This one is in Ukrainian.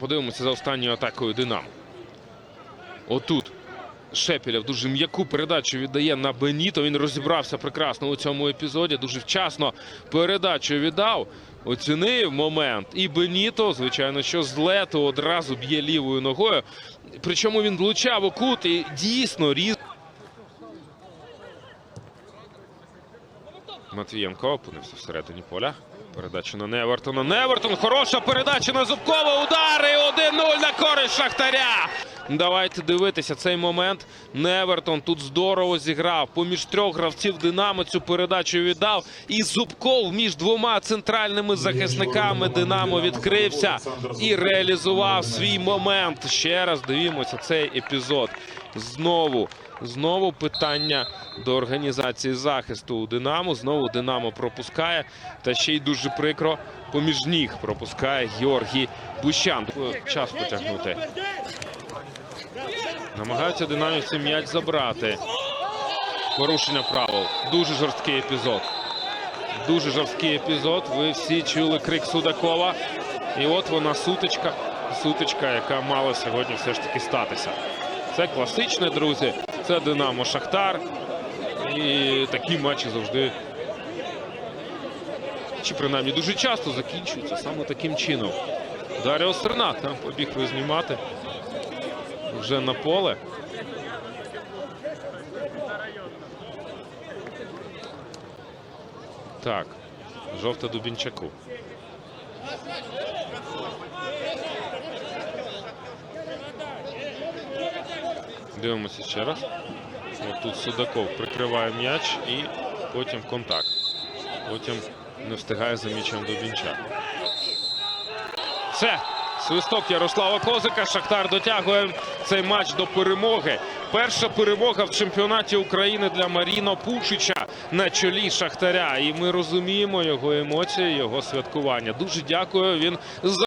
Подивимося за останньою атакою Динамо. Отут Шепілєв дуже м'яку передачу віддає на Беніто. Він розібрався прекрасно у цьому епізоді. Дуже вчасно передачу віддав. Оцінив момент. І Беніто, звичайно, що з лету одразу б'є лівою ногою. Причому він влучав у кут і дійсно різ. Матвієнко опинився всередині поля. Передача на Невертона. Невертон. Хороша передача на Зубкова. Удари. 1-0 на користь Шахтаря. Давайте дивитися цей момент. Невертон тут здорово зіграв. Поміж трьох гравців Динамо цю передачу віддав. І Зубков між двома центральними захисниками Динамо відкрився і реалізував свій момент. Ще раз дивімося цей епізод. Знову, знову питання до організації захисту у Динамо. Знову Динамо пропускає. Та ще й дуже прикро поміж ніг пропускає Георгій Бущан. Час потягнути. Намагаються динамівці м'яч забрати. Порушення правил. Дуже жорсткий епізод. Дуже жорсткий епізод. Ви всі чули крик Судакова. І от вона сутичка. Сутичка, яка мала сьогодні все ж таки статися. Це класичне, друзі. Це Динамо Шахтар. І такі матчі завжди. Чи принаймні дуже часто закінчуються саме таким чином. Даріо Сернат там побіг знімати вже на поле. Так, жовта Дубінчаку. Дивимося ще раз. От тут Судаков прикриває м'яч і потім контакт. Потім не встигає за м'ячем Дубінчак. Все. Свисток Ярослава Козика. Шахтар дотягує цей матч до перемоги. Перша перемога в чемпіонаті України для Маріно Пучича на чолі Шахтаря. І ми розуміємо його емоції, його святкування. Дуже дякую. Він за.